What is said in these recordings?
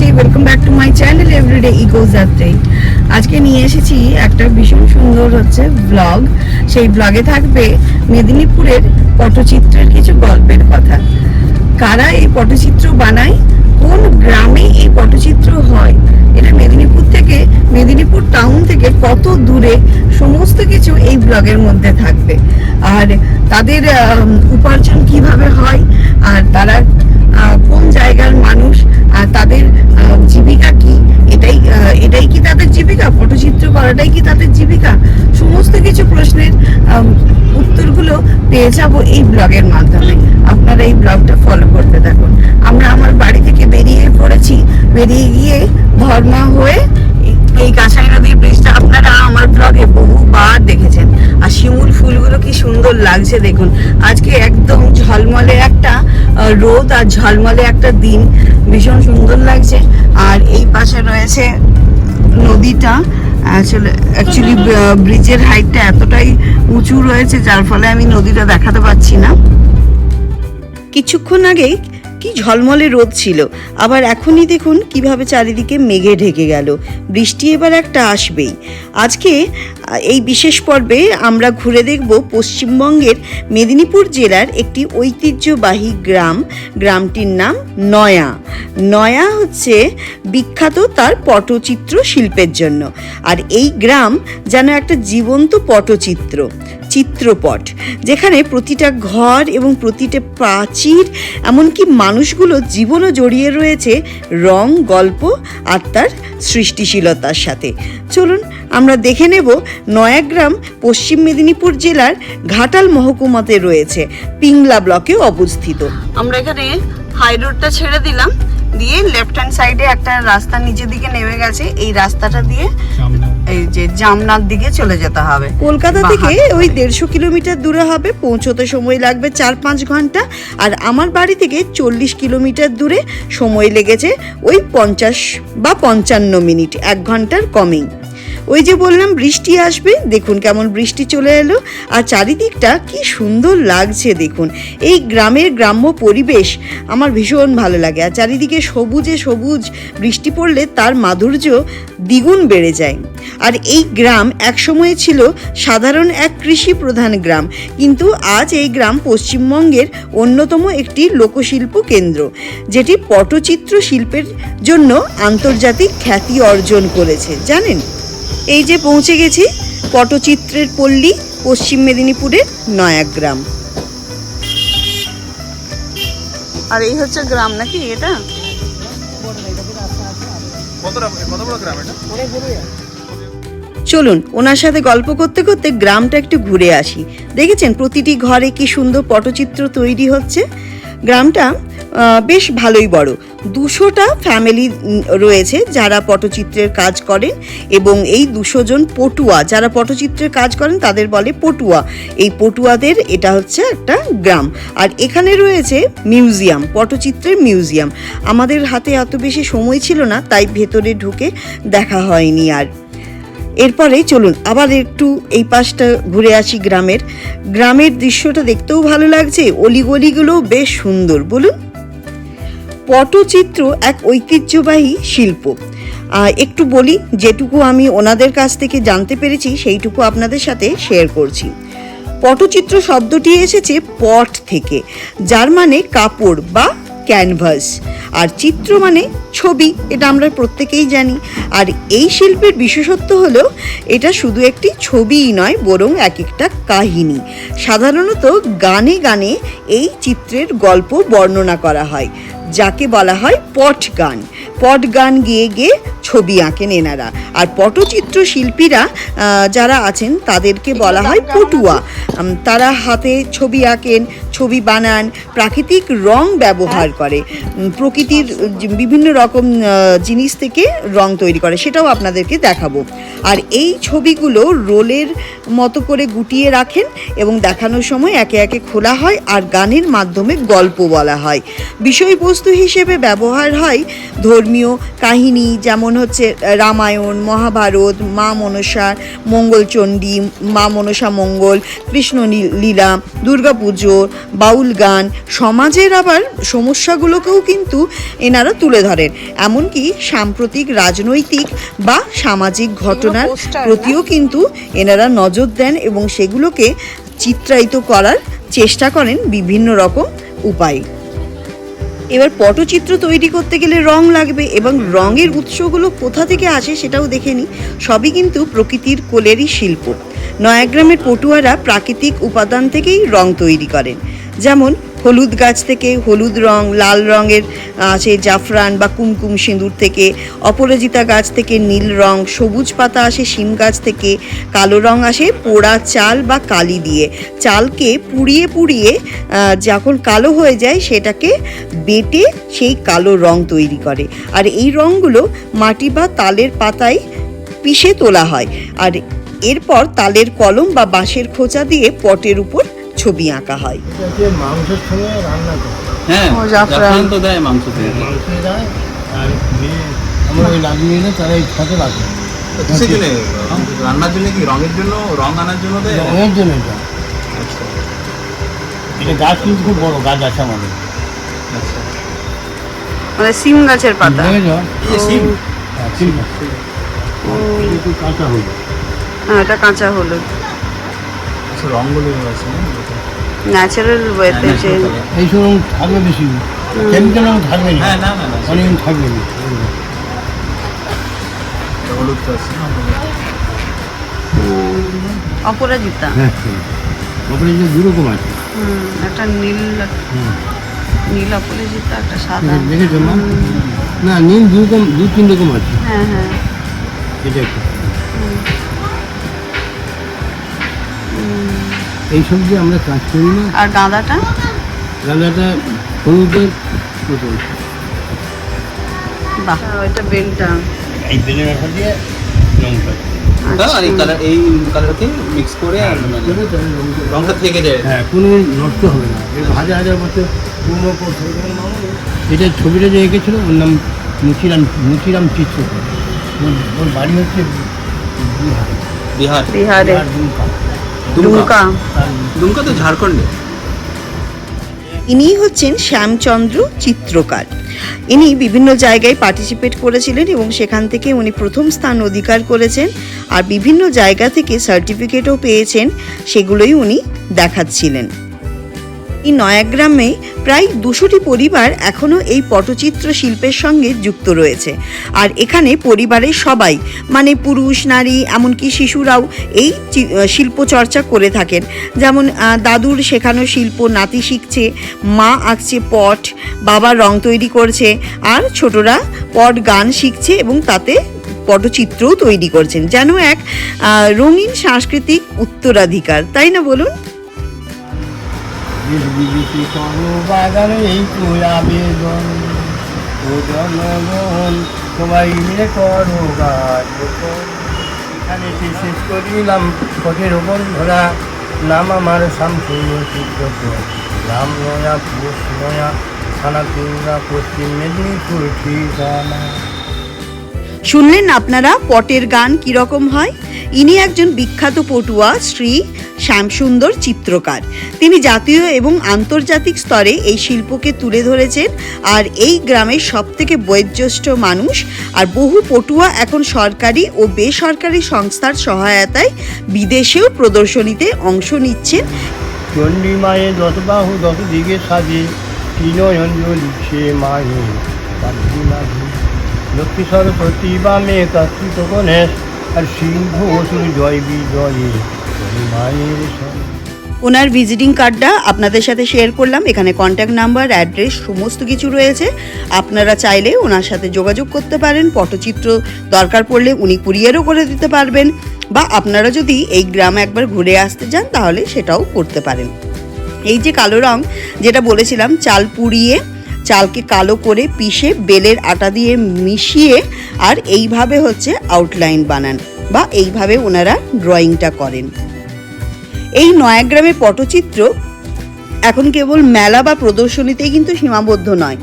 মাই channel everyday ego যাত্রাই আজকে নিয়ে এসেছি একটা ভীষণ সুন্দর হচ্ছে ব্লগ সেই ব্লগে থাকবে মেদিনীপুরের পটচিত্রের কিছু গল্পের কথা। কারা এই পটচিত্র বানায়? কোন গ্রামে এই পটচিত্র হয়? এটা মেদিনীপুর থেকে, মেদিনীপুর টাউন থেকে কত দূরে? সমস্ত কিছু এই ব্লগের মধ্যে থাকবে। আর তাদের উপার্জন কীভাবে হয়? আর তারা কোন জায়গার মানুষ? আর তাদের আহ, জীবিকা কি এটাই আহ, এটাই কি তাদের জীবিকা পটচিত্র করাটাই কি তাদের জীবিকা? সমস্ত কিছু প্রশ্নের উত্তরগুলো পেয়ে যাব এই ব্লগের মাধ্যমে। আপনারা এই ব্লগটা ফলো করতে থাকুন। আমরা আমার বাড়ি থেকে বেরিয়ে পড়েছি। বেরিয়ে গিয়ে ধর্মা হয়ে এই- কাঁসাই নদীর ব্রিজটা আপনারা আমার ব্লগে বহুবার দেখেছেন। আর শিমুল ফুলগুলো কি সুন্দর লাগছে দেখুন। আজকে একদম ঝলমলে একটা রোদ আর ঝলমলে একটা দিন। ভীষণ সুন্দর লাগছে। আর এই পাশে রয়েছে নদীটা আসলে অ্যাকচুয়ালি ব্রিজের হাইটটা এতটাই উঁচু রয়েছে যার ফলে আমি নদীটা দেখাতে পাচ্ছি না। কিছুক্ষণ আগে কি ঝলমলে রোদ ছিল। আবার এখনই দেখুন কীভাবে চারিদিকে মেঘে ঢেকে গেল। বৃষ্টি এবার একটা আসবেই। আজকে এই বিশেষ পর্বে আমরা ঘুরে দেখব পশ্চিমবঙ্গের মেদিনীপুর জেলার একটি ঐতিহ্যবাহী গ্রাম। গ্রামটির নাম নয়া। নয়া হচ্ছে বিখ্যাত তার পটচিত্র শিল্পের জন্য। আর এই গ্রাম যেন একটা জীবন্ত পটচিত্র। চিত্রপট যেখানে প্রতিটা ঘর এবং প্রতিটা প্রাচীর এমনকি মানুষগুলো জীবনও জড়িয়ে রয়েছে রং গল্প আর তার সৃষ্টিশীলতার সাথে। চলুন আমরা দেখে নেব নয়াগ্রাম পশ্চিম মেদিনীপুর জেলার ঘাটাল মহকুমাতে রয়েছে পিংলা ব্লকে অবস্থিত। আমরা এখানে হাই রোডটা ছেড়ে দিলাম দিয়ে লেফট হ্যান্ড সাইডে একটা রাস্তা নিচের দিকে নেমে গেছে এই রাস্তাটা দিয়ে জামনার দিকে চলে যেতে হবে। কলকাতা থেকে ওই দেড়শো কিলোমিটার দূরে হবে পৌঁছতে সময় লাগবে চার পাঁচ ঘণ্টা। আর আমার বাড়ি থেকে চল্লিশ কিলোমিটার দূরে সময় লেগেছে ওই পঞ্চাশ বা পঞ্চান্ন মিনিট এক ঘণ্টার কমেই। ওই যে বললাম, বৃষ্টি আসবে। দেখুন কেমন বৃষ্টি চলে এলো। আর চারিদিকটা কি সুন্দর লাগছে, দেখুন। এই গ্রামের গ্রাম্য পরিবেশ আমার ভীষণ ভালো লাগে। আর চারিদিকে সবুজে সবুজ বৃষ্টি পড়লে তার মাধুর্য দ্বিগুণ বেড়ে যায়। আর এই গ্রাম একসময়ে ছিল সাধারণ এক কৃষি প্রধান গ্রাম। কিন্তু আজ এই গ্রাম পশ্চিমবঙ্গের অন্যতম একটি লোকশিল্প কেন্দ্র, যেটি পটচিত্র শিল্পের জন্য আন্তর্জাতিক খ্যাতি অর্জন করেছে। জানেন? এই যে পৌঁছে গেছি পটচিত্রের পল্লী পশ্চিম মেদিনীপুরের নয়াগ্রাম। আর এই হচ্ছে গ্রাম নাকি এটা? চলুন ওনার সাথে গল্প করতে করতে গ্রামটা একটু ঘুরে আসি। দেখেছেন প্রতিটি ঘরে কি সুন্দর পটচিত্র তৈরি হচ্ছে? গ্রামটা বেশ ভালোই বড়। দুশোটা ফ্যামিলি রয়েছে যারা পটচিত্রের কাজ করেন এবং এই দুশো জন পটুয়া, যারা পটচিত্রের কাজ করেন তাদের বলে পটুয়া। এই পটুয়াদের এটা হচ্ছে একটা গ্রাম। আর এখানে রয়েছে মিউজিয়াম, পটচিত্রের মিউজিয়াম। আমাদের হাতে এত বেশি সময় ছিল না, তাই ভেতরে ঢুকে দেখা হয়নি আর। এরপরে চলুন আবার একটু এই পাশটা ঘুরে আসি গ্রামের। গ্রামের দৃশ্যটা দেখতেও ভালো লাগছে অলিগলিগুলোও বেশ সুন্দর। বলুন। পটচিত্র এক ঐতিহ্যবাহী শিল্প। একটু বলি, যেটুকু আমি ওনাদের কাছ থেকে জানতে পেরেছি, সেইটুকু আপনাদের সাথে শেয়ার করছি। পটচিত্র শব্দটি এসেছে পট থেকে, যার মানে কাপড় বা ক্যানভাস। আর চিত্র মানে ছবি, এটা আমরা প্রত্যেকেই জানি। আর এই শিল্পের বিশেষত্ব হলো, এটা শুধু একটি ছবিই নয়, বরং এক একটা কাহিনী। সাধারণত গানে গানে এই চিত্রের গল্প বর্ণনা করা হয়, যাকে বলা হয় পট গান। পট গান গিয়ে গিয়ে ছবি আঁকেন এনারা। আর পটচিত্র শিল্পীরা যারা আছেন, তাদেরকে বলা হয় পটুয়া। তারা হাতে ছবি আঁকেন ছবি বানান, প্রাকৃতিক রং ব্যবহার করে প্রকৃতির বিভিন্ন রকম জিনিস থেকে রং তৈরি করে, সেটাও আপনাদেরকে দেখাবো। আর এই ছবিগুলো রোলের মতো করে গুটিয়ে রাখেন এবং দেখানোর সময় একে একে খোলা হয় আর গানের মাধ্যমে গল্প বলা হয়। বিষয়বস্তু হিসেবে ব্যবহার হয় ধর্মীয় কাহিনী, যেমন হচ্ছে রামায়ণ, মহাভারত, মা মনসা, মঙ্গলচণ্ডী, মা মনসা মঙ্গল, কৃষ্ণ লীলা দুর্গাপুজো বাউল গান সমাজের আবার সমস্যাগুলোকেও কিন্তু এনারা তুলে ধরেন। এমনকি সাম্প্রতিক রাজনৈতিক বা সামাজিক ঘটনার প্রতিও কিন্তু এনারা নজর দেন এবং সেগুলোকে চিত্রায়িত করার চেষ্টা করেন বিভিন্ন রকম উপায়। এবার পটচিত্র তৈরি করতে গেলে রং লাগবে এবং রঙের উৎসগুলো কোথা থেকে আসে সেটাও দেখে নিই। সবই কিন্তু প্রকৃতির কোলেরই শিল্প। নয়াগ্রামের পটুয়ারা প্রাকৃতিক উপাদান থেকেই রং তৈরি করেন। যেমন হলুদ গাছ থেকে হলুদ রং, লাল রঙের আছে জাফরান বা কুমকুম সিঁদুর থেকে, অপরাজিতা গাছ থেকে নীল রং, সবুজ পাতা আসে শিম গাছ থেকে, কালো রং আসে পোড়া চাল বা কালি দিয়ে। চালকে পুড়িয়ে পুড়িয়ে যখন কালো হয়ে যায়, সেটাকে বেটে সেই কালো রং তৈরি করে। আর এই রঙগুলো মাটি বা তালের পাতায় পিষে তোলা হয়। আর এরপর তালের কলম বা বাঁশের খোঁচা দিয়ে পটের উপর ছবি আঁকা হয়। এটাকে মাংসের সঙ্গে রান্না করে। হ্যাঁ জাফরান। তো দেয় মাংস দিয়ে। মাংস দেয় আর আমরা ওই লাগিয়ে এনে তারা এই সাথে রাখে। কিসের রান্নার জন্য কি রঙের জন্য রং আনার জন্য দেয়? রঙের জন্য এটা। আচ্ছা। এটা গাছ কিন্তু খুব বড় গাছ আছে আমাদের। আচ্ছা। মানে সিম গাছের পাতা। সিম হ্যাঁ কাঁচা হলো হ্যাঁ এটা কাঁচা হলুদ। রঙগুলো আছে না? ন্যাচারাল ওয়েতে হ্যাঁ, যে এই সব থাকবে বেশি কেমিক্যাল রঙ থাকবে না। হ্যাঁ না না না অনেক থাকবে না। হলুদ অপরাজিতা। হ্যাঁ তারপরে যে দু রকম আছে। হুম, একটা নীল নীল অপরাজিতা একটা সাদা। দেখেছ না? নীল দু রকম দু তিন রকম আছে। হ্যাঁ হ্যাঁ। এটা একটা। এই সব যে আমরা কাজ করি না। আর গাঁদাটা? গাঁদাটা হলুদের মতন বাহ। এটা বেলটা। এই বেলে রাখা দিয়ে রঙটা হ্যাঁ, আর এই কালার এই কালারকে মিক্স করে আর মানে করে তাহলে রংটা থেকে যায়। হ্যাঁ কোনো নষ্ট হবে না। হাজার হাজার বছর পুরনো এটা ছবিটা যে এঁকেছিল ওর নাম মুচিরাম মুচিরাম চিত্রকর। ওর- ওর বাড়ি হচ্ছে বিহার। বিহারে। বিহার। দুমকা। দুমকা। তো ঝাড়খণ্ডে। ইনি হচ্ছেন শ্যামচন্দ্র চিত্রকার। ইনি বিভিন্ন জায়গায় পার্টিসিপেট করেছিলেন এবং সেখান থেকে উনি প্রথম স্থান অধিকার করেছেন আর বিভিন্ন জায়গা থেকে সার্টিফিকেটও পেয়েছেন সেগুলোই উনি দেখাচ্ছিলেন। এই নয়াগ্রামে প্রায় দুশোটি পরিবার এখনও এই পটচিত্র শিল্পের সঙ্গে যুক্ত রয়েছে। আর এখানে পরিবারের সবাই মানে পুরুষ নারী এমনকি শিশুরাও এই চি- আহ, শিল্প চর্চা করে থাকেন। যেমন দাদুর শেখানো শিল্প নাতি শিখছে মা আঁকছে পট বাবা রং তৈরি করছে আর ছোটরা পট গান শিখছে এবং তাতে পটচিত্রও তৈরি করছেন। যেন এক রঙিন সাংস্কৃতিক উত্তরাধিকার তাই না বলুন? বিদেশে করো বাগান এই আবেদন ও জনগণ সবাই মিলে করো গাছ। এখানে এসে শেষ করিলাম পথের ওপর ধরা নাম আমার শামসুর চিত্রকর রাম নয়া পোষ নয়া থানা পশ্চিম মেদিনীপুর ঠিকানা শুনলেন আপনারা পটের গান কীরকম হয়? ইনি একজন বিখ্যাত পটুয়া শ্রী শ্যামসুন্দর চিত্রকার। তিনি জাতীয় এবং আন্তর্জাতিক স্তরে এই শিল্পকে তুলে ধরেছেন আর এই গ্রামের সবথেকে বয়োজ্যেষ্ঠ মানুষ আর বহু পটুয়া এখন সরকারি ও বেসরকারি সংস্থার সহায়তায় বিদেশেও প্রদর্শনীতে অংশ নিচ্ছেন। চণ্ডী মায়ে দশ বাহু দিকে সাজে লক্ষ্মী সরস্বতী বামে কার্তিক গণেশ আর সিংহ অসুর জয় বিজয়ে জয় মায়ের ওনার ভিজিটিং কার্ডটা আপনাদের সাথে শেয়ার করলাম। এখানে কন্ট্যাক্ট নাম্বার অ্যাড্রেস সমস্ত কিছু রয়েছে। আপনারা চাইলে ওনার সাথে যোগাযোগ করতে পারেন। পটচিত্র দরকার পড়লে উনি কুরিয়ারও করে দিতে পারবেন। বা আপনারা যদি এই গ্রামে একবার ঘুরে আসতে চান, তাহলে সেটাও করতে পারেন। এই যে কালো রং, যেটা বলেছিলাম, চাল পুড়িয়ে চালকে কালো করে পিষে বেলের আটা দিয়ে মিশিয়ে আর এইভাবে হচ্ছে আউটলাইন বানান বা এইভাবে ওনারা ড্রয়িংটা করেন। এই নয়াগ্রামের পটচিত্র এখন কেবল মেলা বা প্রদর্শনীতেই কিন্তু সীমাবদ্ধ নয়।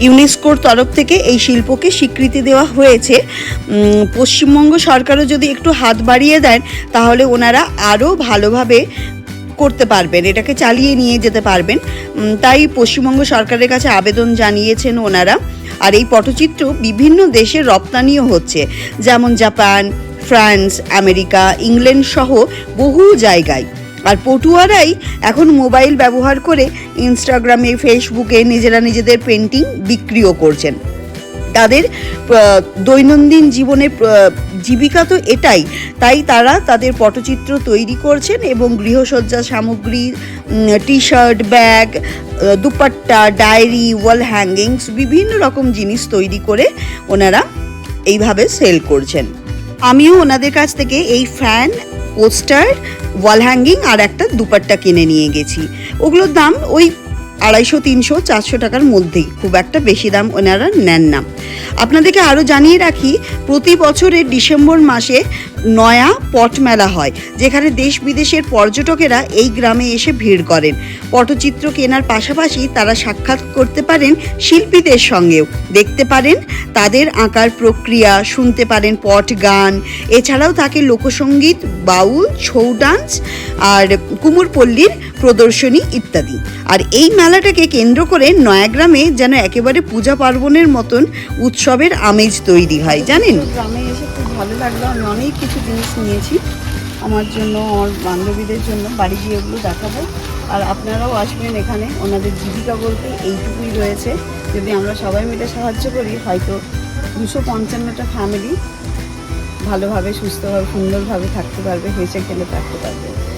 ইউনেস্কোর তরফ থেকে এই শিল্পকে স্বীকৃতি দেওয়া হয়েছে। পশ্চিমবঙ্গ সরকারও যদি একটু হাত বাড়িয়ে দেন, তাহলে ওনারা আরও ভালোভাবে করতে পারবেন, এটাকে চালিয়ে নিয়ে যেতে পারবেন। তাই পশ্চিমবঙ্গ সরকারের কাছে আবেদন জানিয়েছেন ওনারা। আর এই পটচিত্র বিভিন্ন দেশে রপ্তানিও হচ্ছে। যেমন জাপান, ফ্রান্স, আমেরিকা, ইংল্যান্ড সহ বহু জায়গায়। আর পটুয়ারাই এখন মোবাইল ব্যবহার করে ইনস্টাগ্রামে, ফেসবুকে নিজেরা নিজেদের পেন্টিং বিক্রিও করছেন। তাদের দৈনন্দিন জীবনে জীবিকা তো এটাই। তাই তারা তাদের পটচিত্র তৈরি করছেন এবং গৃহসজ্জা সামগ্রী T shirt bag dupatta, diary, wall hangings, বিভিন্ন রকম জিনিস তৈরি করে ওনারা এইভাবে সেল করছেন। আমিও ওনাদের কাছ থেকে এই ফ্যান, পোস্টার, ওয়াল হ্যাঙ্গিং আর একটা দুপাট্টা কিনে নিয়ে গেছি। ওগুলোর দাম ওই আড়াইশো, তিনশো, চারশো টাকার মধ্যেই। খুব একটা বেশি দাম ওনারা নেন না। আপনাদেরকে আরও জানিয়ে রাখি, প্রতি বছরের ডিসেম্বর মাসে নয়া পট মেলা হয়, যেখানে দেশ বিদেশের পর্যটকেরা এই গ্রামে এসে ভিড় করেন। পটচিত্র কেনার পাশাপাশি তারা সাক্ষাৎ করতে পারেন শিল্পীদের সঙ্গেও। দেখতে পারেন তাদের আঁকার প্রক্রিয়া, শুনতে পারেন পট গান। এছাড়াও থাকে লোকসঙ্গীত বাউল, ছৌ ডান্স আর কুমোরপল্লীর প্রদর্শনী ইত্যাদি। আর এই মেলাটাকে কেন্দ্র করে নয়াগ্রামে যেন একেবারে পূজা পার্বণের মতন উৎসবের আমেজ তৈরি হয়, জানেন? গ্রামে এসে খুব ভালো লাগল। আমি অনেক কিছু জিনিস নিয়েছি। আমার জন্য, আমার বান্ধবীদের জন্য। বাড়ি গিয়ে ওগুলো দেখাবো। আর আপনারাও আসবেন এখানে। ওনাদের জীবিকা বলতে এইটুকুই রয়েছে। যদি আমরা সবাই মিলে সাহায্য করি, হয়তো দুশো পঞ্চান্নটা ফ্যামিলি ভালোভাবে, সুস্থভাবে, সুন্দরভাবে থাকতে পারবে, হেসে খেলে থাকতে পারবে।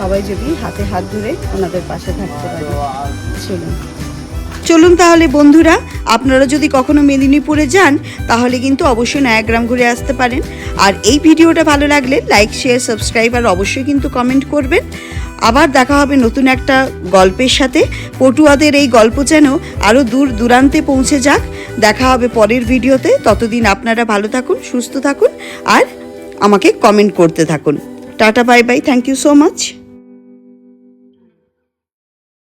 সবাই যদি হাতে হাত ধরে ওনাদের পাশে থাকতে পারে। চলুন। চলুন তাহলে বন্ধুরা, আপনারা যদি কখনো মেদিনীপুরে যান, তাহলে কিন্তু অবশ্যই নয়াগ্রাম ঘুরে আসতে পারেন। আর এই ভিডিওটা ভালো লাগলে লাইক, শেয়ার, সাবস্ক্রাইব, আর অবশ্যই কিন্তু কমেন্ট করবেন। আবার দেখা হবে নতুন একটা গল্পের সাথে। পটুয়াদের এই গল্প যেন আরও দূর দূরান্তে পৌঁছে যাক। দেখা হবে পরের ভিডিওতে। ততদিন আপনারা ভালো থাকুন, সুস্থ থাকুন, আর আমাকে কমেন্ট করতে থাকুন। Tata, bye bye, thank you so much.